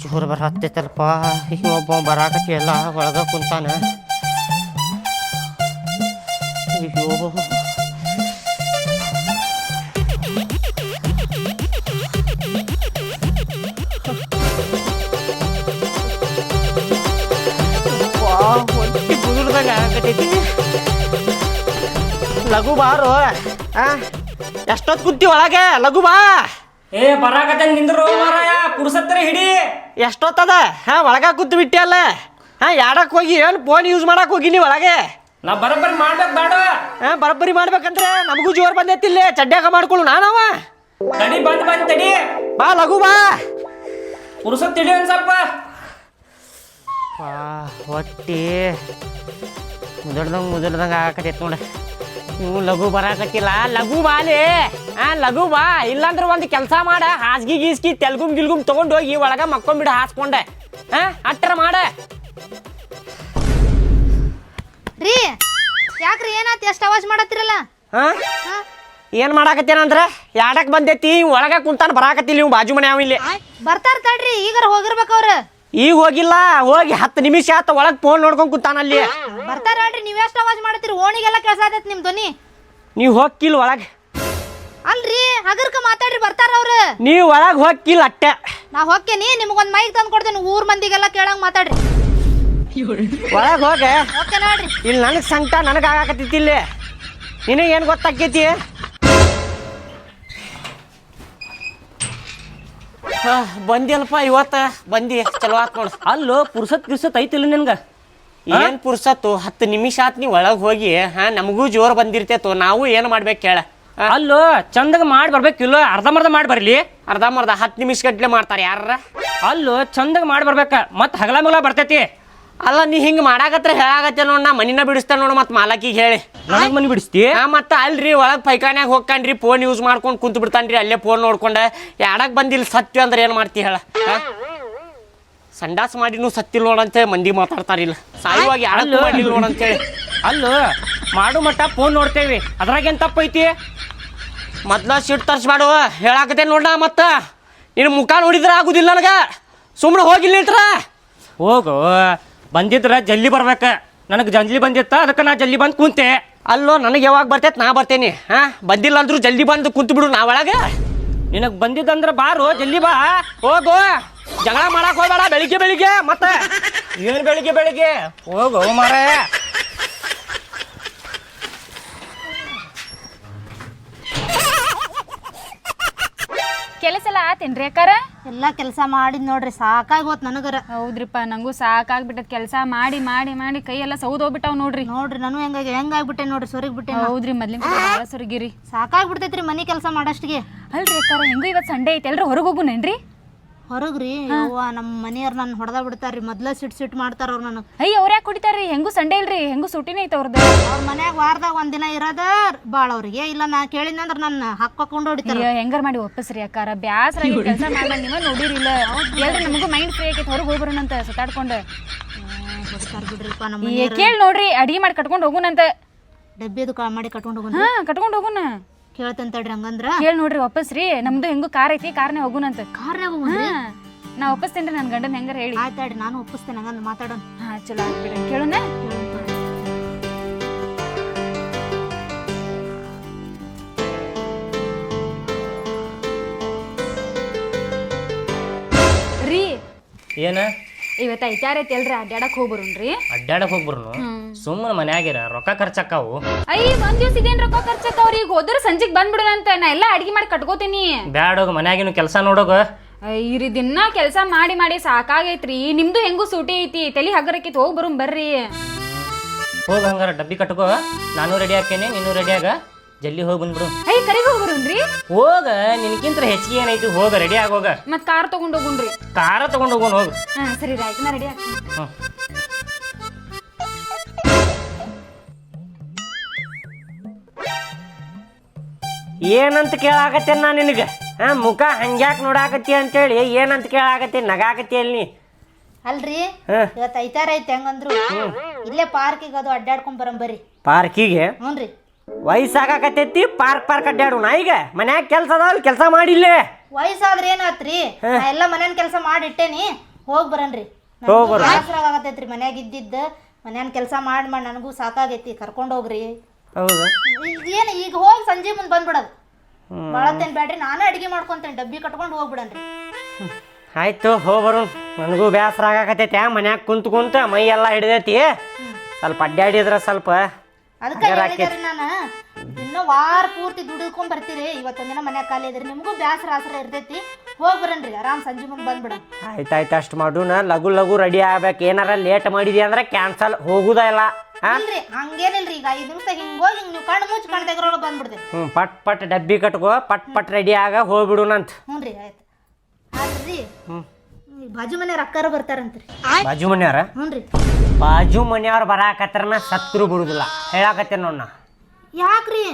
ಜೋರು ಬರ ಹತ್ತೈತಲ್ಪ ಈಗ ಒಬ್ಬ ಬರಾಕತ್ತಿಯಲ್ಲ ಒಳಗ ಕುಂತಾನ ಅಯ್ಯೋ ಹೊಟ್ಟಿ ಬುದುರ್ದಾಗ ಆಗತೈತಿ ಲಘು ಬಾರೋ ಆ ಎಷ್ಟೊತ್ತು ಕುಂತಿ ಒಳಗೆ ಲಘು ಬಾ ಏ ಬರಾಕತ್ತ ನಿಂದ್ರು ಮಾರಾಯ ಪುರುಸತ್ತರ ಹಿಡಿ. ಎಷ್ಟೊತ್ತದ? ಹಾ ಒಳಗ ಕೂತ್ ಬಿಟ್ಟಿಯಲ್ಲ ಹಾ ಯಾಡಕ್ ಹೋಗಿ ಏನು ಫೋನ್ ಯೂಸ್ ಮಾಡಕ್ ಹೋಗಿ ನೀ ಒಳಗೆ? ನಾ ಬರಬ್ಬರಿ ಮಾಡ್ಬೇಕು ಬೇಡ ಹಾ ಬರಬ್ಬರಿ ಮಾಡ್ಬೇಕಂದ್ರೆ ನಮಗೂ ಜೋರ್ ಬಂದೈತಿಲ್ಲ ಚಡ್ಡ್ಯಾಗ ಮಾಡ್ಕೊಳ್ಳು ನಾನವ. ತಡಿ ಬಂದ್ ಬಂದ್ ತಡಿ. ಬಾ ಲಘು ಬಾ. ಪುರುಸತ್ ತಿಳಿ ಒಂದ್ ಸ್ವಲ್ಪ. ಹೊಟ್ಟಿ. ಮುದಡ್ದಂಗ ಮುದಡ್ದಂಗ ಆಗಕತ್ತೈತಿ ನೋಡ. ನೀವು ಲಘು ಬರಾಕತ್ತಿಲ್ಲ. ಲಘು ಬಾಲೆ ಆ ಲಘು ಬಾ. ಇಲ್ಲಾಂದ್ರೆ ಒಂದು ಕೆಲಸ ಮಾಡ. ಹಾಸ್ಗಿ ಗೀಸ್ಗಿ ತೆಲ್ಗುಮ್ ಗಿಲ್ಗುಮ್ ತಗೊಂಡು ಹೋಗಿ ಒಳಗ ಮಕ್ಕೊಂಬಿಡ ಹಾಸ್ಕೊಂಡೆ. ಹಾ ಅಟ್ಟರ ಮಾಡ. ರೀ ಯಾಕ್ರಿ ಏನಾತ್ ಎಷ್ಟು ಅವಾಜ್ ಮಾಡತ್ತಿರಲ್ಲ? ಹಾ? ಏನ್ ಮಾಡಾಕತ್ತೇನಂದ್ರ ಯಾಡಕ್ ಬಂದೈತಿ? ಒಳಗ ಕುಂತಾನ ಬರಾಕತ್ತಿಲ್ಲ ಇವ್ ಬಾಜು ಮನೆ ಅವ ಇಲ್ಲಿ ಬರ್ತಾರ ತಡ್ರಿ ಈಗಾರ ಹೋಗಿರ್ಬೇಕು ಅವ್ರ. ಈಗ ಹೋಗಿಲ್ಲ ಹೋಗಿ ಹತ್ತು ನಿಮಿಷ ಆತ ಒಳಗ್ ಫೋನ್ ನೋಡ್ಕೊಂಡ್ ಕುಂತಾನ ಅಲ್ಲಿ. ಬರ್ತಾರ ಹೇಳ್ರಿ ನೀವ್ ಎಷ್ಟು ಅವಾಜ್ ಮಾಡತ್ತೀರಿ ಓಣಿಗೆಲ್ಲ ಕೆಲಸ ಆತೈತಿ ನಿಮ್ ಧ್ವನಿ. ನೀವ್ ಹೋಗಿಲ್ಲ ಒಳಗ್. ಅಲ್ರಿ ಹಗರ್ಕ ಮಾತಾಡ್ರಿ ಬರ್ತಾರ ಅವ್ರ. ನೀವ್ ಒಳಗ್ ಹೋಗಿಲ್ಲ ಅಟ್ಟೆ. ನಾ ಹೋಕ್ಕೇನಿ ನಿಮ್ಗೊಂದ್ ಮೈಕ್ ತಂದು ಕೊಡ್ತೇನೆ ಊರ್ ಮಂದಿಗೆಲ್ಲ ಕೇಳಂಗ್ ಮಾತಾಡ್ರಿ. ಒಳಗ್ ಹೋಗ. ಓಕೆ ನೋಡ್ರಿ. ಇಲ್ಲಿ ನನಗ್ ಸಂಕಟ ನನಗೆ ಆಗಾಕತ್ತೈತಿ ಇಲ್ಲಿ. ನಿನಗೆ ಏನು ಗೊತ್ತಾಕೈತಿ? ಹಾ, ಬಂದಿಯಲ್ಪ ಇವತ್ತ ಬಂದಿ ಚಲೋ ಆತ್ ನೋಡು. ಅಲ್ಲೋ ಪುರ್ಸತ್ ಗಿರ್ಸತ್ ಐತಿಲ್ಲ ನಿನ್ಗ? ಏನ್ ಪುರ್ಸತ್ತು ಹತ್ತು ನಿಮಿಷ ಆತ್ ನೀ ಒಳಗ್ ಹೋಗಿ ಹಾ ನಮಗೂ ಜೋರ್ ಬಂದಿರ್ತೇತು ನಾವು ಏನ್ ಮಾಡ್ಬೇಕು ಕೇಳ. ಅಲ್ಲೋ ಚಂದಾಗ ಮಾಡಿ ಬರ್ಬೇಕಿಲ್ಲ ಅರ್ಧಮರ್ಧ ಮಾಡಿ ಬರ್ಲಿ. ಅರ್ಧಮರ್ಧ ಹತ್ತು ನಿಮಿಷ ಗಟ್ಲೆ ಮಾಡ್ತಾರೆ ಯಾರ ಅಲ್ಲೋ ಚಂದಗ ಮಾಡಿ ಬರ್ಬೇಕ ಮತ್ ಹಗಲ ಮಗಲ ಬರ್ತೈತಿ. ಅಲ್ಲ ನೀ ಹಿಂಗ್ ಮಾಡಾಕತ್ರ ಹೇಳಾಕತ್ತೆ ನೋಡ್ ನಾ ಮನಿನ ಬಿಡಿಸ್ತೇನೆ ನೋಡು ಮತ್ ಮಾಲಕಿಗೆ ಹೇಳಿ. ನನಗ್ ಮನಿ ಬಿಡಿಸ್ತಿ? ಹಾ ಮತ್ತ ಅಲ್ರಿ ಒಳಗ್ ಪೈಖಾನ್ಯಾಗ ಹೋಗ್ಕಂಡ್ರಿ ಫೋನ್ ಯೂಸ್ ಮಾಡ್ಕೊಂಡು ಕುಂತ್ ಬಿಡ್ತಾನ್ರಿ ಅಲ್ಲೇ ಫೋನ್ ನೋಡ್ಕೊಂಡ. ಯಾಡಕ್ ಬಂದಿಲ್ಲ ಸತ್ಯ ಅಂದ್ರೆ ಏನ್ ಮಾಡ್ತಿ ಹೇಳ? ಸಂಡಾಸ್ ಮಾಡಿನೂ ಸತ್ತಿಲ್ಲ ನೋಡಂತೆ ಮಂದಿ ಮಾತಾಡ್ತಾರಿಲ್ಲ ಸಾಯುವಾಗ ಯಾಡಕ್ ಅಲ್ಲೋ. ಮಾಡಿಲ್ಲ ನೋಡಂತೇಳಿ ಅಲ್ಲ ಮಾಡು ಮಟ್ಟ ಫೋನ್ ನೋಡ್ತೇವಿ. ಅದ್ರಾಗ ಏನ್ ತಪ್ಪೈತಿ? ಮೊದ್ಲ ಸಿಟ್ ತರ್ಸ್ಮಾಡು ಹೇಳಾಕತ್ತೆ ನೋಡ ಮತ್ತ. ನಿನ್ನ ಮುಖ ನೋಡಿದ್ರ ಆಗುದಿಲ್ಲ ನನಗ. ಸುಮ್ಮನೆ ಹೋಗಿಲ್ಲ ಹೋಗೋ ಹೋಗು. ಬಂದಿದ್ರ ಜಲ್ದಿ ಬರ್ಬೇಕ. ನನಗೆ ಜಲ್ದಿ ಬಂದಿತ್ತ, ಅದಕ್ಕೆ ನಾ ಜಲ್ದಿ ಬಂದು ಕುಂತೆ. ಅಲ್ಲೋ, ನನಗೆ ಯಾವಾಗ ಬರ್ತೈತೆ ನಾ ಬರ್ತೇನೆ. ಹಾ ಬಂದಿಲ್ಲ ಅಂದ್ರೂ ಜಲ್ದಿ ಬಂದು ಕುಂತು ಬಿಡು ನಾ ಒಳಗೆ. ನಿನಗೆ ಬಂದಿದ್ದಂದ್ರ ಬಾರು ಜಲ್ದಿ ಬಾ. ಹೋಗು. ಜಗಳ ಮಾಡಕ್ಕೆ ಹೋಗ್ಬೇಡ, ಬೆಳಿಗ್ಗೆ ಬೆಳಿಗ್ಗೆ, ಮತ್ತೆ. ಏನ್ ಬೆಳಿಗ್ಗೆ ಬೆಳಿಗ್ಗೆ? ಹೋಗು ಮಾರೇ ಕೆಲಸ ಎಲ್ಲ ಆತೇನ್ರಿ ಅಕ್ಕಾರ? ಎಲ್ಲ ಕೆಲಸ ಮಾಡಿದ್ ನೋಡ್ರಿ ಸಾಕಾಗಿ ಹೋತ್ ನನಗರ. ಹೌದ್ರಿಪ್ಪ ನಂಗೂ ಸಾಕಾಗ್ಬಿಟ್ಟದ ಕೆಲಸ ಮಾಡಿ ಮಾಡಿ ಮಾಡಿ ಕೈ ಎಲ್ಲ ಸೌದ್ ಹೋಗ್ಬಿಟ್ಟಾವ್ ನೋಡ್ರಿ. ನೋಡ್ರಿ ನಾನು ಹೆಂಗಾಗಿ ಹೆಂಗಾಗ್ಬಿಟ್ಟೆ ನೋಡ್ರಿ ಸೊರಿಗ್ ಬಿಟ್ಟೆ ಹೌದ್ರಿ ಮೊದ್ಲಿನ ಸೊರಗಿರಿ. ಸಾಕಾಗ್ಬಿಡ್ತೈತ್ರಿ ಮನಿ ಕೆಲಸ ಮಾಡಷ್ಟಿಗೆ. ಅಲ್ರಿ ಅಕ್ಕಾರ ಹೆಂಗೂ ಇವತ್ತು ಸಂಡೇ ಐತೆ ಎಲ್ರು ಹೊರಗೆ ಹೋಗುನೇನ್ರಿ? ಹೊರಗ್ರಿ ನಮ್ ನಮ್ಮ ಮನೆಯವ್ರು ನನ್ನ ಹೊಡೆದ ಬಿಡ್ತಾರ್ರಿ. ಮೊದ್ಲ ಸಿಟ್ ಸಿಟ್ ಮಾಡ್ತಾರ ಅವ್ರು ನನಗೆ ಅಯ್ಯ ಅವ್ರ ಯಾಕೆ ಕುಡಿತಾರ್ರಿ ಹೆಂಗೂ ಸಂಡೇ ಇಲ್ರಿ? ಹೆಂಗೂ ಸುಟಿನೇ ಐತೆ ಅವ್ರದ್ದು ಅವ್ರ ಮನ್ಯಾಗ ವಾರದಾಗ ಒಂದ್ ದಿನ ಇರೋದ ಭಾಳ ಅವ್ರಿಗೆ. ಇಲ್ಲ ನಾ ಕೇಳಿದ್ನಂದ್ರ ನನ್ನ ಹಾಕೊಂಡು ಹೊಡಿತಾರ. ಅಯ್ಯೋ ಹೆಂಗಾರ ಮಾಡಿ ಒಪ್ಪಸ್ರಿ ಅಕ್ಕಾರ. ಬ್ಯಾಸರ ಕೆಲಸ ಮಾಡಿ ನೀವ ನೋಡಿರಿಲ್ಲ. ಹೇಳ್ರಿ ನಮಗೂ ಮೈಂಡ್ ಫ್ರೀ ಆಗೈತೆ. ಹೊರಗೆ ಹೋಗ್ಬರೋಣಂತ ಸುತ್ತಾಡ್ಕೊಂಡು. ಹೊಡಿತಾರ ಬಿಡ್ರಿಪ್ಪ ನಮ್ಮ ಏ ಕೇಳಿ ನೋಡ್ರಿ ಅಡಿಗೆ ಮಾಡಿ ಕಟ್ಕೊಂಡು ಹೋಗುನಂತ. ಡಬ್ಬಿದು ಕಾ ಮಾಡಿ ಕಟ್ಕೊಂಡು ಹೋಗೋಣ ಹಾ ಕಟ್ಕೊಂಡು ಹೋಗುನ. ಕೇಳ್ತೇನೆ ತಡ್ರಿ ಹಂಗಂದ್ರ? ಕೇಳಿ ನೋಡ್ರಿ ರೀ ನಮ್ದು ಹೆಂಗೋ ಕಾರ್ ಐತಿ ಕಾರ್ನೇ ಹೋಗುನಂತ ಕಾರ್ನಾಗ ಹೋಗೋಣ್ರಿ ಹಾ ನಾ ಒಪ್ಪಿಸ್ತೇನ್ರಿ ನನ್ನ ಗಂಡನ ಹೆಂಗಾರ ಹೇಳಿ. ಆಯ್ತಾಡ್ರಿ ನಾನು ಒಪ್ಪಿಸ್ತೇನೆ ಹಂಗಂದ್ ಮಾತಾಡೋಣ ಹಾ ಚಲೋ ಆಗ್ಬಿಡ್ರಿ ಕೇಳೋಣ? ರೀ ಏನ? ಇವತ್ತು ಐತಾರ ಐತಿ ಅಲ್ರಿ ಅಡ್ಡಾಡಕ್ ಹೋಗ್ಬರುನ್ರಿ ಅಡ್ಡಾಡಕ್ ಹೋಗ್ಬರ್ನು? ಸುಮ್ಮನೆ ಮನ್ಯಾಗಿರ ರೊಕ್ಕ ಖರ್ಚಕ್ಕಾವು. ಅಯ್ಯ ಒಂದ್ ದಿವಸ ಇದೇನ್ ರೊಕ್ಕ ಖರ್ಚಕ್ಕ ಈಗ ಹೋದ್ರ ಸಂಜೆಗ್ ಬಂದ್ಬಿಡೋದಂತ ನಾ ಎಲ್ಲ ಅಡಿಗೆ ಮಾಡಿ ಕಟ್ಕೋತೀನಿ. ಬ್ಯಾಡೋಗ ಮನ್ಯಾಗಿನ ಕೆಲಸ ನೋಡೋಗ. ಇರಿ ದಿನ ಕೆಲಸ ಮಾಡಿ ಮಾಡಿ ಸಾಕಾಗೈತ್ರಿ. ನಿಮ್ದು ಹೆಂಗೂ ಸೂಟಿ ಐತಿ? ತಲಿ ಹಗರಕ್ಕಿತ್ ಹೋಗ್ ಬರೋ ಬರ್ರಿ. ಹೋಗ ಹಂಗಾರ ಡಬ್ಬಿ ಕಟ್ಕೋ. ನಾನು ರೆಡಿ ಹಾಕೇನೆ ನೀನು ರೆಡಿ ಆಗ. ಜಲ್ದಿ ಹೋಗಿ ಬಂದ್ಬಿಡು. ಅಯ್ಯ ಕರಿಗ್ ಹೋಗ್ ಬರುನ್ರಿ? ಹೋಗ ನಿನ್ಕಿಂತ ಹೆಚ್ಚಿಗೆ ಏನೈತಿ ಹೋಗ ರೆಡಿ ಆಗೋಗ ಮತ್ ಕಾರ್ ತಗೊಂಡ್ ಹೋಗುನ್ರಿ ಕಾರ ತಗೊಂಡು ಹೋಗೋಣ ಹೋಗು. ಹಾ ಸರಿ ರೀ ಆಯ್ತು ನಾ ರೆಡಿ ಆಗ್ತೀನಿ. ಹ್ಞೂ ಏನಂತ ಕೇಳಾಕತ್ತೇನ್ ನಾ ನಿನಗೆ? ಹಾ ಮುಖ ಹಂಗ್ಯಾಕೆ ನೋಡಾಕತ್ತಿ ಅಂತೇಳಿ ಏನಂತ ಕೇಳಾಕತ್ತಿ? ನಗಾಕತ್ತಿ ಅಲ್ಲಿ ಅಲ್ರಿ ಹಾ. ಇವತ್ತು ಐತಾರ ಐತೆ ಹೆಂಗಂದ್ರು. ಇಲ್ಲೇ ಪಾರ್ಕಿಗೆ ಅದು ಅಡ್ಡಾಡ್ಕೊಂಡ್ ಬರಂ ಬರ್ರಿ. ಪಾರ್ಕಿಗೆ? ಹ್ಞೂನ್ರಿ ವಯಸ್ಸಾಗಕತ್ತೈತಿ ಪಾರ್ಕ್ ಪಾರ್ಕ್ ಅಡ್ಡಾಡೋಣ ಈಗ ಮನ್ಯಾಗ ಕೆಲಸ ಅದಾವಲ್ಲ ಕೆಲಸ ಮಾಡಿಲ್ಲೇ? ವಯಸ್ಸಾದ್ರೆ ಏನಾತ್ರಿ? ನಾ ಎಲ್ಲ ಮನೇನ್ ಕೆಲಸ ಮಾಡಿಟ್ಟೇನಿ. ಹೋಗ್ ಬರನ್ರಿ ಹೋಗ್ ಬರೋಣ. ಆಗತೈತ್ರಿ ಮನ್ಯಾಗ ಇದ್ದಿದ್ದ. ಮನ್ಯಾನ್ ಕೆಲಸ ಮಾಡಿ ಮಾಡಿ ನನಗೂ ಸಾಕಾಗೈತಿ. ಕರ್ಕೊಂಡು ಹೋಗ್ರಿ. ಹೌದು. ಏನು ಈಗ ಹೋಗಿ ಸಂಜೆ ಮುಂದೆ ಬಂದ್ಬಿಡೋದು. ಭಾಳತ್ತೇನು ಬ್ಯಾಡ್ರಿ ನಾನೇ ಅಡಿಗೆ ಮಾಡ್ಕೊಂತೇನೆ ಡಬ್ಬಿ ಕಟ್ಕೊಂಡು ಹೋಗ್ಬಿಡನ್ರಿ. ಆಯ್ತು ಹೋಗ್ಬರು ನನಗೂ ಬೇಸರ ಆ ಮನ್ಯಾಗ ಕುಂತ್ ಕುಂತ ಮೈ ಎಲ್ಲ ಹಿಡಿದೈತಿ. ಸ್ವಲ್ಪ ಅಡ್ಡಾಡಿದ್ರ ಸ್ವಲ್ಪ ಅದಕ್ಕೆ ಹೇಳಿದ್ರಿ ನಾನು. ಇನ್ನೂ ವಾರ ಪೂರ್ತಿ ದುಡಿದ್ಕೊಂಡ್ ಬರ್ತೀರಿ. ಇವತ್ತೊಂದಿನ ಮನ್ಯಾಗ ಖಾಲಿ ಇದ್ರಿ. ನಿಮಗೂ ಬ್ಯಾಸರ ಆಸರ ಇರ್ತೈತಿ. ಹೋಗಿ ಬರನ್ರಿ ಆರಾಮ್ ಸಂಜೆ ಮುಂದೆ ಬಂದ್ಬಿಡ ಆಯ್ತಾಯ್ತು ಅಷ್ಟು ಮಾಡೋಣ ಲಘು ಲಘು ರೆಡಿ ಆಗ್ಬೇಕು. ಏನಾರ ಲೇಟ್ ಮಾಡಿದ್ಯಾ ಅಂದ್ರೆ ಕ್ಯಾನ್ಸಲ್ ಹೋಗುದ ಇಲ್ಲ. ಇಲ್ರಿ ಹಂಗೇನಿಲ್ರಿ ಈಗ ಐದು ನಿಮಿಷ ಹಿಂಗ್ ಹೋಗಿ ಹಿಂಗ್ ನೀವು ಕಣ್ಣು ಮುಚ್ಚಿ ಕಣ್ ತೆಗ್ರೊಳಗೆ ಬಂದ್ಬಿಡ್ತೇನೆ. ಹ್ಞೂ ಪಟ್ ಪಟ್ ಡಬ್ಬಿ ಕಟ್ಕೋ ಪಟ್ ಪಟ್ ರೆಡಿ ಆಗ ಹೋಗ್ಬಿಡುನಂತ. ಹ್ಞೂ ರೀ ಆಯ್ತು. ಆದ್ರಿ ಹ್ಞೂ ಬಾಜು ಮನೆಯವ್ರ ಅಕ್ಕಾರ ಬರ್ತಾರಂತ್ರಿ. ಬಾಜು ಮನೆಯವ್ರ? ಹ್ಞೂ ರೀ. ಬಾಜು ಮನೆಯವ್ರು ಬರಾಕತ್ರನ ಸತ್ರು ಬಿಡುದಿಲ್ಲ ಹೇಳಾಕತ್ತೇನ ನೋಡ್ ಯಾಕ್ರಿ?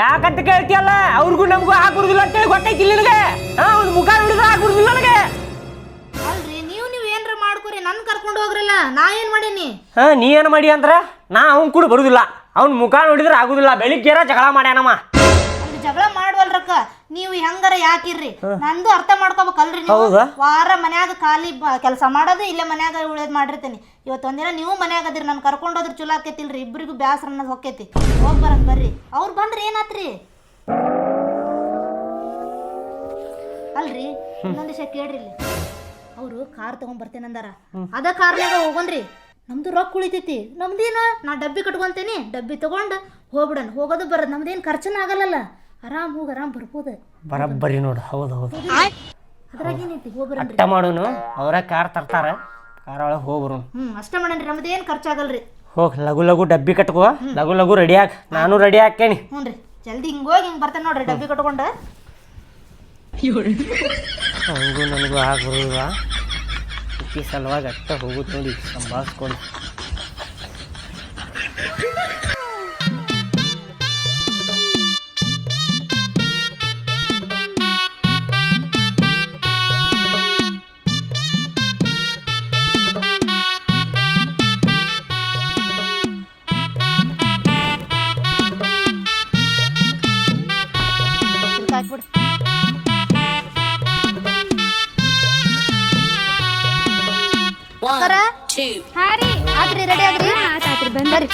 ಯಾಕಂತ ಕೇಳ್ತಿಯಲ್ಲ? ಅವ್ರಿಗೂ ನಮಗೂ ಹಾಕುದಿಲ್ಲ ಅಂತೇಳಿ ಗೊತ್ತೈತಿ ನಿನಗೆ? ಹಾ ಅವ್ನು ಮುಖ ನೋಡಿದ್ರೆ ಹಾಕುದಿಲ್ಲ ನನಗೆ? ನನ್ ಕರ್ಕೊಂಡು ಹೋಗ್ರಲ್ಲ ನಾ ಏನ್ ಮಾಡೀನಿ? ಹಾ ನೀ ಏನು ಮಾಡಿ ಅಂದ್ರ? ನಾ ಅವ್ನ್ ಕೂಡ ಬರುದಿಲ್ಲ. ಅವ್ನ ಮುಖ ನೋಡಿದ್ರೆ ಆಗುದಿಲ್ಲ. ಬೆಳಿಗ್ಗೆರ ಜಗಳ ಮಾಡ್ಯಾನಮ್ಮ ಜಗಳ ಮಾಡ್ವಲ್ರಕ್ಕ ನೀವು ಹೆಂಗಾರ ಯಾಕಿರ್ರಿ? ನಂದು ಅರ್ಥ ಮಾಡ್ಕೋಬೇಕಲ್ರಿ ನೀವು? ಹೌದಾ? ವಾರ ಮನ್ಯಾಗ ಖಾಲಿ ಕೆಲಸ ಮಾಡೋದು ಇಲ್ಲೇ ಮನ್ಯಾಗ ಉಳಿಯೋದ್ ಮಾಡಿರ್ತೀನಿ. ಇವತ್ತೊಂದಿನ ನೀವು ಮನ್ಯಾಗ ಅದಿರಿ ನಾನು ಕರ್ಕೊಂಡು ಹೋದ್ರೆ ಚಲೋ ಆಕೈತಿಲ್ರಿ. ಇಬ್ಬರಿಗೂ ಬ್ಯಾಸರ ಅನ್ನೋದು ಹೊಕ್ಕೈತಿ. ಹೋಗ್ ಬರಂಗ್ ಬರ್ರಿ. ಅವ್ರು ಬಂದ್ರೆ ಏನಾತ್ರಿ? ಅಲ್ರಿ ಇನ್ನೊಂದ್ ದಿವಸ ಕೇಳ್ರಿ ಇಲ್ಲಿ. ಅವರು ಕಾರ್ ತಗೊಂಡ್ ಬರ್ತೇನಂದಾರ ಅದ ಕಾರ್ನಾಗ ಹೋಗೋಣ್ರಿ ನಮ್ದು ರೊಕ್ಕ ಉಳಿತೈತಿ. ನಮ್ದೇನ? ನಾ ಡಬ್ಬಿ ಕಟ್ಕೊಂತೇನಿ. ಡಬ್ಬಿ ತಗೊಂಡ್ ಹೋಗ್ಬಿಡನ್ ಹೋಗೋದು ಬರೋದು. ನಮ್ದೇನ್ ಖರ್ಚನ ಆಗಲ್ಲಲ್ಲ. ಆರಾಮ್ ಹೋಗಿ ಆರಾಮ್ ಬರ್ಬೋದು. ಬರಬ್ಬರಿ ನೋಡು. ಹೌದು ಹೌದು. ಅದ್ರಾಗ ಏನೈತಿ ಅಟ್ಟ ಮಾಡೋನು. ಅವರ ಕಾರ್ ತರ್ತಾರ. ಕಾರ್ ಒಳಗೆ ಹೋಗ್ಬರು ಹ್ಮ್ ಅಷ್ಟ ಮಾಡನ್ರಿ ನಮ್ದೇನ್ ಖರ್ಚಾಗಲ್ರಿ ಹೋಗಿ ಲಘು ಲಘು ಡಬ್ಬಿ ಕಟ್ಕೋ. ಲಘು ಲಘು ರೆಡಿ ಹಾಕ್ ನಾನು ರೆಡಿ ಹಾಕೇನಿ ಹ್ಞೂ ರೀ ಜಲ್ದಿ ಹಿಂಗ್ ಹೋಗಿ ಹಿಂಗ್ ಬರ್ತೇನೆ ನೋಡ್ರಿ. ಡಬ್ಬಿ ಕಟ್ಕೊಂಡ. ನನಗೂ ಆಗಿ ಬರುದಿಲ್ಲ ಈ ಸಲುವಾಗಿ ಅಟ್ಟ ಹೋಗುದು ನೋಡಿ ಸಂಭಾಳಿಸ್ಕೊಂಡು ಅಕ್ಕಾರ, ಹಾ ರೀ ಆತ್ರಿ ರೆಡಿ ಆದ್ರಿ ಆತಾತ್ರಿ ಬಂದರಿ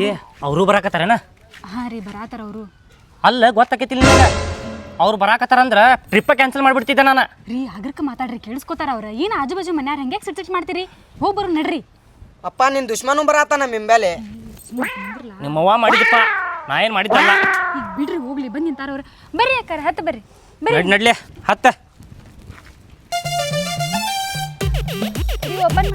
ಏ ಅವರು ಬರಾಕತ್ತಾರೇನ ಹಾ ರೀ ಬರಾತಾರ ಅವರು ಅಲ್ಲ ಗೊತ್ತಾಕೈತಿಲ್ಲ ನಿಮ್ಗೆ ಅವ್ರು ಬರಾಕತ್ತಾರ ಅಂದ್ರೆ ಟ್ರಿಪ್ಪ ಕ್ಯಾನ್ಸಲ್ ಮಾಡಿಬಿಡ್ತಿದ್ದೆ ನಾನು. ರೀ ಅಗ್ರಕ್ಕೆ ಮಾತಾಡ್ರಿ ಕೇಳಿಸ್ಕೊತಾರ ಅವ್ರ. ಏನು ಆಜು ಬಾಜು ಮನ್ಯಾರ ಹೆಂಗೆ ಸಿಟ್ ಸಿಟ್ ಮಾಡ್ತೀರಿ? ಹೋಗಿ ಬರೋ ನಡ್ರಿ. ಅಪ್ಪ ನಿನ್ ದುಶ್ಮನು ಬರತ್ತಾನ ನಿಮ್ಮ ನಿಮ್ಮವ್ವ ಮಾಡಿದಪ್ಪ ನಾ ಏನು ಮಾಡಿದ್ದಲ್ಲ. ಈಗ ಬಿಡ್ರಿ ಹೋಗ್ಲಿ ಬಂದ್ ನಿಂತಾರ ಅವ್ರ. ಬರ್ರಿ ಅಕ್ಕಾರ ಹತ್ತು ಬರ್ರಿ. ಬರ್ರಿ. ನಡ್ ನಡ್ಲಿ. ಹತ್ತ ಮಾಡಿ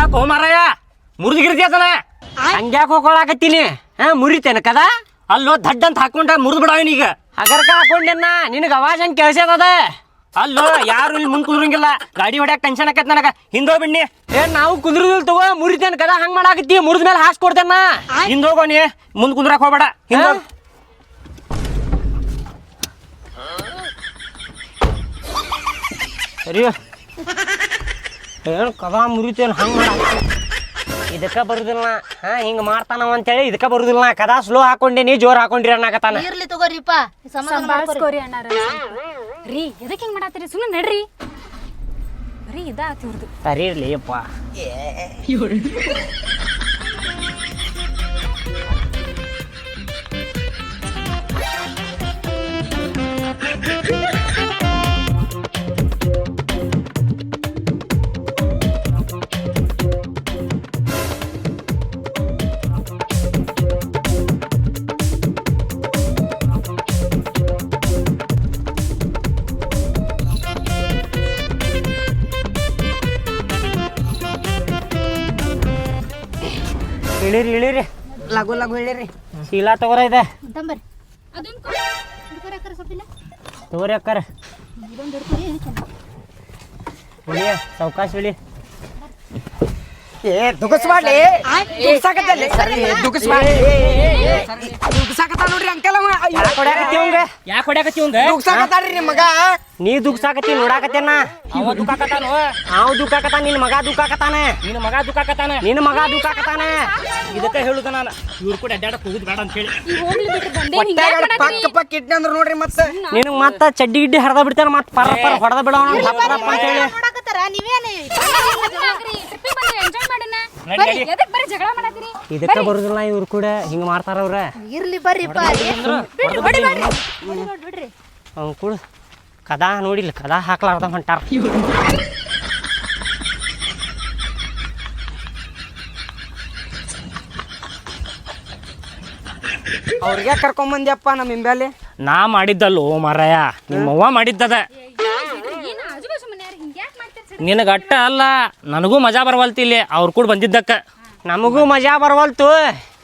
ಹಾಕೋ ಮಾರಾಯ. ಮುರಿದ್ಗಿರ್ತಿ ಅದನ್ನ ಹಂಗ್ಯಾಕೆ ಹೋಗ್ಕೊಳಕತ್ತೀನಿ ಹಾ ಮುರಿತೇನೆ ಕದ? ಅಲ್ಲೋ ದಡ್ಡ ಅಂತ ಹಾಕೊಂಡ ಮುರಿದ್ ಬಿಡವನೀಗ ಹಗರ್ಕ ಹಾಕೊಂಡೆನ್ನ ನಿನಗೆ ಅವಾಜ್ ಹಂಗೆ ಕೇಳಿಸ್ಯದ ಅಲ್ಲೋ ಯಾರು ಇಲ್ಲಿ ಮುಂದ್ ಕುಂದ್ರಂಗಿಲ್ಲ. ಗಾಡಿ ಹೊಡ್ಯಾಕ ಟೆನ್ಷನ್ ಆಕೈತ್ ನನಗ. ಹಿಂದೋ ಬಿಡ್ನಿ. ಏ ನಾವು ಕುಂದ್ರದಿಲ್ ತಗೋ ಮುರಿತೇನೆ ಕದ ಹಂಗ್ ಮಾಡಾಕತ್ತಿ. ಮುರಿದ ಮೇಲೆ ಹಾಸ್ ಕೊಡ್ತೇನ ನೀ. ಮುಂದ್ ಕುಂದ್ರಾಕ್ ಹೋಗ್ಬೇಡ. ಹಿಂದೋ ಸರಿ. ಏನು ಕದ ಮುರಿತೇನು ಹಂಗೆ ಇದಕ್ಕೆ ಬರುದಿಲ್ಲ ಹಾ ಹಿಂಗೆ ಮಾಡ್ತಾನವ ಅಂತೇಳಿ ಇದಕ್ಕೆ ಬರುದಿಲ್ಲ ನಾ. ಕದ ಸ್ಲೋ ಹಾಕೊಂಡೇನಿ ಜೋರ್ ಹಾಕೊಂಡ್ರಿ ಅನ್ನಕತ್ತಾನ. ಇರ್ಲಿ ತಗೋರಿಪ್ಪ ಸಂಭಾಳಿಸ್ಕೋರಿ ಅಣ್ಣಾರ. ರೀ ಎದಕ್ಕೆ ಹಿಂಗ್ ಮಾಡಾತ್ತೀರಿ? ಸುಮ್ಮನೆ ನಡ್ರಿ. ಬರೀ ಇದಾತ್ ಇವ್ರದ್ದು ಸರಿ ಇರ್ಲಿ ಅಪ್ಪ. ಇಳಿರಿ ಇಳಿರಿ. ಲಘು ಲಘು ಇಳಿರಿ. ಶೀಲಾ ತಗೋರ ಇದೆ. ಅಕ್ಕಾರ ತಗೋರಿ ಅಕ್ಕರ. ಇದೊಂದು ಸಾವ್ಕಾಶ ಇಳಿ ಏ ದುಗ್ಸಾಕತ್ತಲ್ಲಿ ದುಗಸ್ಬಾಡ್ಲಿ ದುಗ್ಸಾಕತ್ತ ನೋಡ್ರಿ ಅಂಕಲ್ ಅವ ಅಯ್ಯೋ, ಹೊಡ್ಯಾಕತ್ತಿ ಅವಂಗ ಯಾಕೆ ಹೊಡ್ಯಾಕತ್ತಿ ಅವಂಗ ದುಗ್ಸಾಕತ್ತಾನ್ರಿ ನಿಮ್ ಮಗ ನೀ ದುಗ್ಸಾಕತ್ತಿ ನೋಡಾಕತ್ತೇನ ಅವ ದುಃಖಾಕತಾನು ಅವ್ ದುಃಖಾಕತ್ತಾನ ನಿನ್ ಮಗ ದುಃಖಾಕತಾನ ನಿನ್ನ ಮಗ ದುಃಖಾಕತಾನ ನಿನ್ ಮಗ ದುಃಖಾಕತ್ತಾನ ಇದಕ್ಕೆ ಹೇಳುದ ನಾನು ಇವ್ರು ಕೂಡ ಅಡ್ಡಾಡಕ್ ಹೋಗುದ್ ಬೇಡ ಅಂತ ಹೇಳಿ ಪಕ್ಕ ಪಕ್ಕ ಇಟ್ಟ ಅಂದ್ರ ನೋಡ್ರಿ ಮತ್ತೆ ನಿನಗ್ ಮತ್ತ ಚಡ್ಡಿ ಗಿಡ್ಡಿ ಹರಿದ ಬಿಡ್ತಾನ ಮತ್ತೆ ಪರ ಪರ ಹೊಡೆದ ಬಿಡೋಣ ಅಂತ ಹೇಳಿ ನೋಡಕತ್ತಾರ ನೀವೇನು ಎದಕ್ ಬರ್ರಿ ಜಗಳ ಮಾಡತ್ತೀರಿ? ಇದಕ್ಕ ಬರುದಿಲ್ಲ ಇವ್ರು ಕೂಡ ಹಿಂಗ ಮಾಡ್ತಾರ ಅವ್ರ. ಇರ್ಲಿ ಬರ್ರಿ ಬಿಡ್ರಿ ಅವ್ನು ಕೂಡ ಕದಾ ನೋಡಿಲ್ಲ ಕದಾ ಹಾಕ್ಲಾರ್ದ ಹೊಂಟಾರ. ಅವ್ರಿಗೆ ಕರ್ಕೊಂಬಂದ್ಯಪ್ಪ ನಮ್ಮ ಹಿಂಬ್ಯಾಲಿ ನಾ ಮಾಡಿದ್ದಲ್ಲೋ ಮಾರಾಯ ನಿಮ್ಮವ್ವ ಮಾಡಿದ್ದದ. ನಿನಗ ಅಟ್ಟ ಅಲ್ಲ ನನಗೂ ಮಜಾ ಬರವಲ್ತಿ ಇಲ್ಲಿ ಅವ್ರ ಕೂಡ ಬಂದಿದ್ದಕ್ಕ. ನಮಗೂ ಮಜಾ ಬರವಲ್ತು.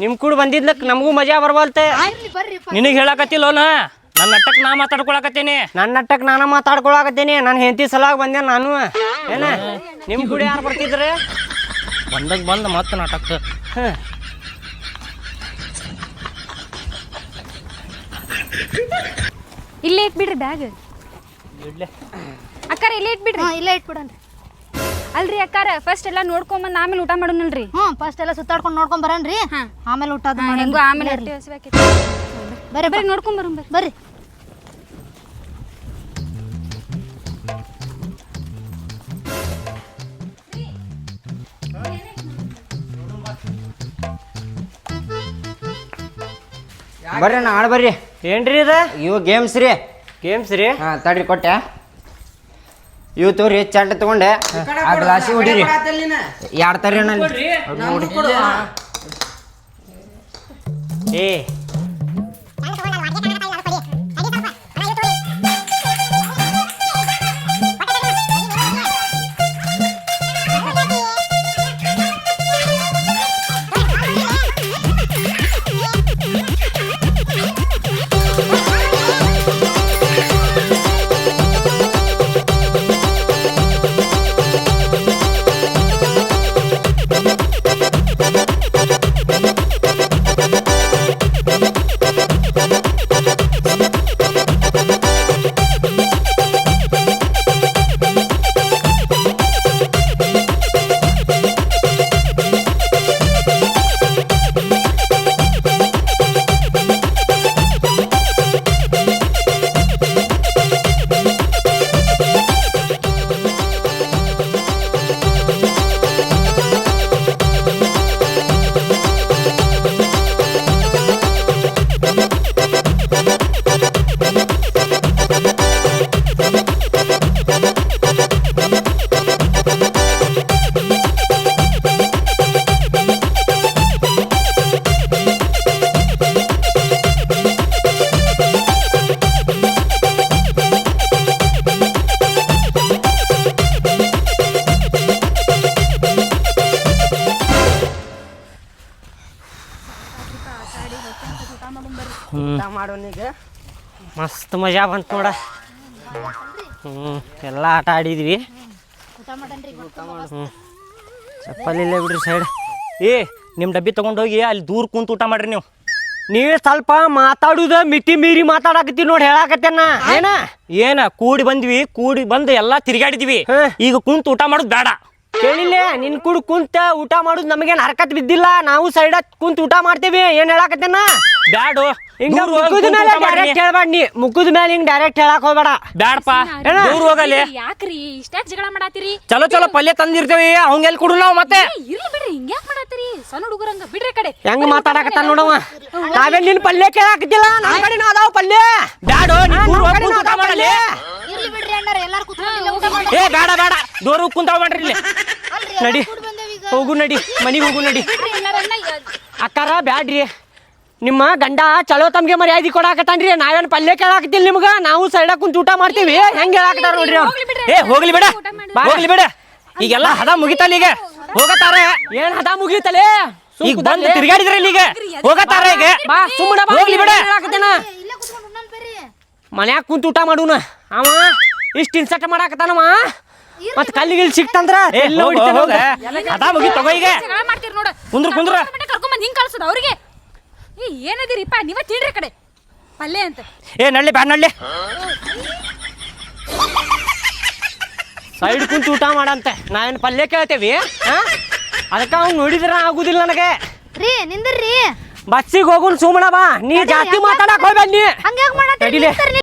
ನಿಮ್ ಕೂಡ ಬಂದಿದ್ದಕ್ಕೆ ನಮಗೂ ಮಜಾ ಬರವಲ್ತೆ. ನಿನಗೆ ಹೇಳಕತ್ತಿಲ್ಲೋನ ನನ್ನ ಅಟ್ಟಕ್ ನಾ ಮಾತಾಡ್ಕೊಳಕತ್ತೀನಿ. ನನ್ನ ಅಟ್ಟಕ್ಕೆ ನಾನು ಮಾತಾಡ್ಕೊಳಕತ್ತೀನಿ. ನನ್ನ ಹೆಂಡತಿ ಸಲಾಗಿ ಬಂದೆ ನಾನು. ಏನ? ನಿಮ್ ಕೂಡ ಯಾರು ಬರ್ತಿದ್ರೆ? ಬಂದಾಗ ಬಂದ ಮತ್ತೆ ನಾಟಕ. ಇಲ್ಲೇ ಇಟ್ಬಿಡ್ರಿ ಬ್ಯಾಗ್. ಅಕ್ಕಾರ ಇಲ್ಲೇ ಇಟ್ಬಿಡ್ರಿ. ಇಲ್ಲೇ ಇಟ್ಬಿಡನ್ರಿ ಅಲ್ರಿ ಅಕ್ಕಾರ ಫಸ್ಟ್ ಎಲ್ಲ ನೋಡ್ಕೊಂಬಂದ್ ಆಮೇಲೆ ಊಟ ಮಾಡೋಣಲ್ರಿ? ಹ್ಞೂ ಫಸ್ಟ್ ಎಲ್ಲ ಸುತ್ತಾಡ್ಕೊಂಡು ನೋಡ್ಕೊಂಡ್ ಬರನ್ರಿ ಆಮೇಲೆ ಊಟ ಅದು ಮಾಡೋಣ. ಹೆಂಗೋ ಆಮೇಲೆ ಹೊಟ್ಟೆ ಹಸಿವಾಕೈತಿ ಬರ್ರಿ ಬರ್ರಿ ನೋಡ್ಕೊಂಡ್ ಬರೋಣ ಬರ್ರಿ. ಬರ್ರಿ. ಬರ್ರಿ ಅಣ್ಣ ಆಡ್ ಬರ್ರಿ. ಏನ್ರಿ ಇದ? ಇವು ಗೇಮ್ಸ್ ರೀ. ಗೇಮ್ಸ್ ರೀ? ಹಾ ತಡ್ರಿ ಕೊಟ್ಟೆ. ಇವು ರೀ ಚಂಡ ತಗೊಂಡೆ. ಆ ಗ್ಲಾಸಿ ಹೊಡಿರಿ. ಎರಡು ತರ ನೋಡಿ ಏ ಮಸ್ತ್ ಮಜಾ ಬಂತು ನೋಡ. ಹ್ಞೂ ಎಲ್ಲ ಆಟ ಆಡಿದ್ವಿ. ಚಪ್ಪಲಿ ಇಲ್ಲೇ ಬಿಡ್ರಿ ಸೈಡ್ ಏ ನಿಮ್ಮ ಡಬ್ಬಿ ತಗೊಂಡೋಗಿ ಅಲ್ಲಿ ದೂರ ಕುಂತ ಊಟ ಮಾಡ್ರಿ ನೀವು. ನೀವು ಸ್ವಲ್ಪ ಮಾತಾಡುದ ಮಿತಿ ಮೀರಿ ಮಾತಾಡಕತ್ತೀವಿ ನೋಡಿ ಹೇಳಾಕತ್ತೇನ ಏನ? ಏನ? ಕೂಡಿ ಬಂದ್ವಿ ಕೂಡಿ ಬಂದು ಎಲ್ಲ ತಿರ್ಗಾಡಿದ್ವಿ. ಈಗ ಕುಂತ ಊಟ ಮಾಡೋದು ಬೇಡ. ಕೇಳಿಲ್ಲ? ನಿನ್ ಕೂಡ ಕುಂತ ಊಟ ಮಾಡುದು ನಮಗೇನು ಹರಕತ್ ಬಿದ್ದಿಲ್ಲ. ನಾವು ಸೈಡ ಕುಂತ ಊಟ ಮಾಡ್ತೇವಿ. ಏನ್ ಹೇಳಾಕತ್ತೇನ ಬ್ಯಾಡು. ಹಿಂಗ ದೂರ ಹೋಗ್ ಮೇಲೆ. ಡೈರೆಕ್ಟ್ ಹೇಳ್ಬೇಡ ನೀ. ಮುಖದ ಮೇಲೆ ಹಿಂಗ್ ಡೈರೆಕ್ಟ್ ಹೇಳಕ್ ಹೋಗ್ಬೇಡ. ಬ್ಯಾಡಪ್ಪ. ಏನ? ದೂರ ಹೋಗಲಿ ಯಾಕ್ರಿ ಇಷ್ಟ್ಯಾಕ್ ಜಗಳ ಮಾಡಾತಿರಿ? ಚಲೋ ಚಲೋ ಪಲ್ಯ ತಂದಿರ್ತೇವಿ. ಅವಂಗ ಎಲ್ಲಿ ಕೊಡು ನಾವು ಮತ್ತೆ? ಇರ್ಲಿ ಬಿಡ್ರಿ ಹಿಂಗ್ಯಾಕ್ ಮಾಡಾತಿರಿ? ಸಣ್ಣ ಹುಡುಗರಂಗ ಬಿಡ್ರಿ ಆ ಕಡೆ. ಹೆಂಗ್ ಮಾತಾಡಕತ್ತ ನೋಡವ ನಾವೇನ್ ನಿನ್ ಪಲ್ಯ ಕೇಳಾಕತ್ತಿಲ್ಲ? ನಮ್ ಕಡೆನೂ ಅದಾವ ಪಲ್ಯ. ಬ್ಯಾಡು ನೀ ದೂರ ಹೋಗ್ ಊಟ ಮಾಡಲಿ. ಇರ್ಲಿ ಬಿಡ್ರಿ ಅಣ್ಣಾರ ಎಲ್ಲಾರು ಕುತ್ಕೊಂಡು ಇಲ್ಲೇ ಊಟ ಮಾಡಿ ಏ ಬೇಡ ಬೇಡ ದೂರ ಹೋಗ್ ಕುಂತಾವ್ ಮಾಡ್ರಿ ಇಲ್ಲಿ. ನಡಿ. ಬಂದೇವೀಗ ಹೋಗು ನಡಿ ಮನಿಗೆ ಹೋಗು ನಡಿ. ಎಲ್ಲಾರನ್ನ ಅಕ್ಕಾರ ಬ್ಯಾಡ್ರಿ. ನಿಮ್ಮ ಗಂಡ ಚಲೋ ತಮ್ಗೆ ಮರ್ಯಾದೆ ಕೊಡಾಕತ್ತಾನ್ರಿ. ನಾವೇನ್ ಪಲ್ಯ ಕೇಳಾಕತ್ತಿಲ್ಲ ನಿಮ್ಗ? ನಾವು ಸೈಡ ಕುಂತ ಊಟ ಮಾಡ್ತೀವಿ. ಹೆಂಗ್ ಹೇಳಾಕತ್ತಾರ ನೋಡ್ರಿ ಅವ್ರು. ಏ ಹೋಗ್ಲಿ ಬಿಡ. ಹೋಗ್ಲಿ ಬೇಡ. ಈಗೆಲ್ಲ ಹದ ಮುಗಿತಲ್ಲ ಈಗ. ಹೋಗತಾರೆ ಏನ್ ಹದ ಮುಗೀತಲೆ? ಈಗ ಬಂದು ತಿರ್ಗಾಡಿದ್ರೆ ಈಗ. ಹೋಗತ್ತಾರ ಈಗ? ಬಾ ಸುಮ್ಮನೆ ಬಾ ಹೋಗ್ಲಿ ಬಿಡ. ಹೇಳಾಕತ್ತೇನ? ಇಲ್ಲೇ ಕುತ್ಕೊಂಡು ಉಣ್ಣೋಣ ಬರ್ರಿ. ಮನ್ಯಾಗ ಕುಂತು ಊಟ ಮಾಡುನ ಅವ ಇಷ್ಟ ಇನ್ಸರ್ಟ್ ಮಾಡಾಕತ್ತಾನವ? ಮತ್ ಕಲ್ಲಿಗೆ ಇಲ್ಲಿ ಸಿಕ್ತಂದ್ರ ಎಲ್ಲ ಹೋಗ ಹೊಡಿತಾನ ಹೋಗ. ಅದಾ ಮುಗಿ ತಗೋ ಈಗ. ಜಗಳ ಮಾಡ್ತೀರಿ ನೋಡು? ಕುಂದ್ರ, ಕುಂದ್ರ. ಕರ್ಕೊಂಡ್ ಬಂದ್ ಹಿಂಗ್ ಕಳ್ಸೋದು ಅವ್ರಿಗೆ. ಏ ಏನದಿರಿಪ್ಪ? ನೀವ ತಿನ್ರಿ ಕಡೆ. ಪಲ್ಲೆ ಅಂತ. ಏ ನಳ್ಳಿ ಬ್ಯಾಡ ನಳ್ಳಿ. ಸೈಡ್ ಕುಂತು ಊಟ ಮಾಡಂತೆ. ನಾವೇನು ಪಲ್ಯ ಕೇಳ್ತೇವಿ ಹಾ? ಅದಕ್ಕೆ ಅವ್ನು ನೋಡಿದ್ರ ಆಗುದಿಲ್ಲ ನನಗೆ. ರೀ ನಿಂದ್ರಿ. ಬಸ್ಸಿಗೆ ಹೋಗುನ್ ಸುಮ್ಮನ ಬಾ. ನೀ ಜಾಸ್ತಿ ಮಾತಾಡಕ್ ಹೋಗ್ಬೇಡ ನೀ. ಹಂಗ್ಯಾಕ್ ಮಾಡತ್ತೀರಿ ತಡಿಲೆ.